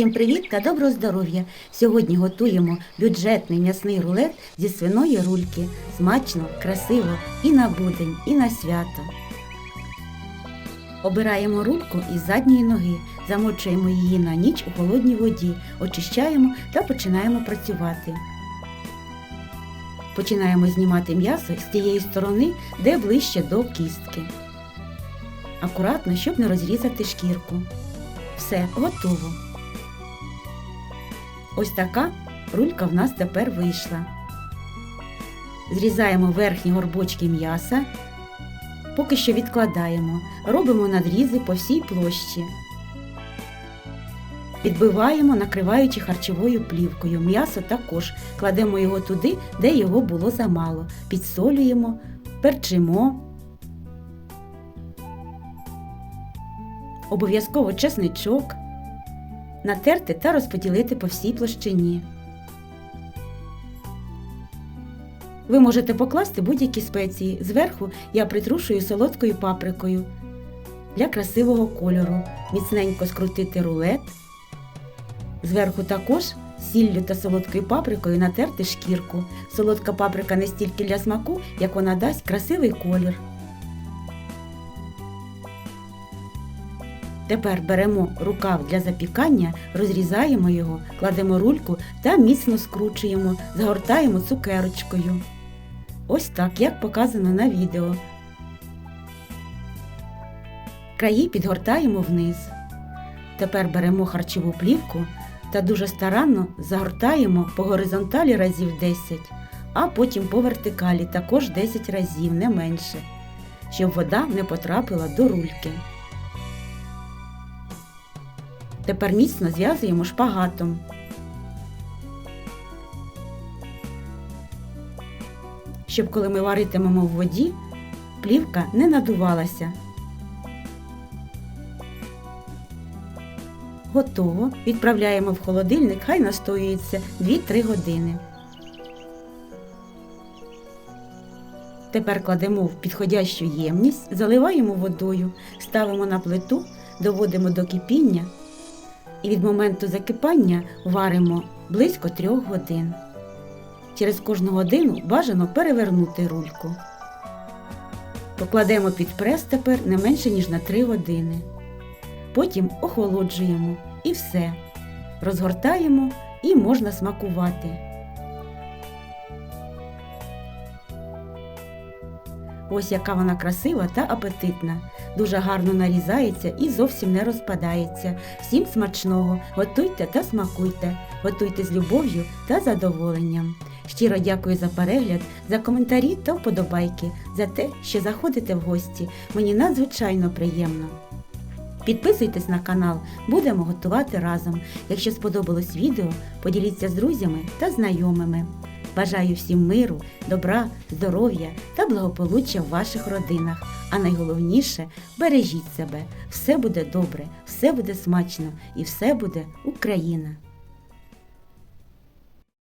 Всім привіт та доброго здоров'я! Сьогодні готуємо бюджетний м'ясний рулет зі свиної рульки. Смачно, красиво і на будень, і на свято. Обираємо рульку із задньої ноги, замочуємо її на ніч у холодній воді, очищаємо та починаємо працювати. Починаємо знімати м'ясо з тієї сторони, де ближче до кістки. Акуратно, щоб не розрізати шкірку. Все, готово. Ось така рулька в нас тепер вийшла. Зрізаємо верхні горбочки м'яса, поки що відкладаємо, робимо надрізи по всій площі. Підбиваємо, накриваючи харчовою плівкою. М'ясо також кладемо його туди, де його було замало. Підсолюємо, перчимо. Обов'язково чесничок натерти та розподілити по всій площині. Ви можете покласти будь-які спеції. Зверху я притрушую солодкою паприкою для красивого кольору. Міцненько скрутити рулет. Зверху також сіллю та солодкою паприкою натерти шкірку. Солодка паприка не стільки для смаку, як вона дасть красивий колір. Тепер беремо рукав для запікання, розрізаємо його, кладемо рульку та міцно скручуємо, загортаємо цукерочкою. Ось так, як показано на відео. Краї підгортаємо вниз. Тепер беремо харчову плівку та дуже старанно загортаємо по горизонталі разів 10, а потім по вертикалі також 10 разів, не менше, щоб вода не потрапила до рульки. Тепер міцно зв'язуємо шпагатом. Щоб коли ми варитимемо в воді, плівка не надувалася. Готово. Відправляємо в холодильник, хай настоюється 2-3 години. Тепер кладемо в підходящу ємність, заливаємо водою, ставимо на плиту, доводимо до кипіння і від моменту закипання варимо близько 3 годин. Через кожну годину бажано перевернути рульку. Покладемо під прес тепер не менше, ніж на 3 години. Потім охолоджуємо і все. Розгортаємо і можна смакувати. Ось яка вона красива та апетитна. Дуже гарно нарізається і зовсім не розпадається. Всім смачного! Готуйте та смакуйте, готуйте з любов'ю та задоволенням. Щиро дякую за перегляд, за коментарі та вподобайки, за те, що заходите в гості. Мені надзвичайно приємно. Підписуйтесь на канал, будемо готувати разом. Якщо сподобалось відео, поділіться з друзями та знайомими. Бажаю всім миру, добра, здоров'я та благополуччя в ваших родинах. А найголовніше бережіть себе. Все буде добре, все буде смачно і все буде Україна!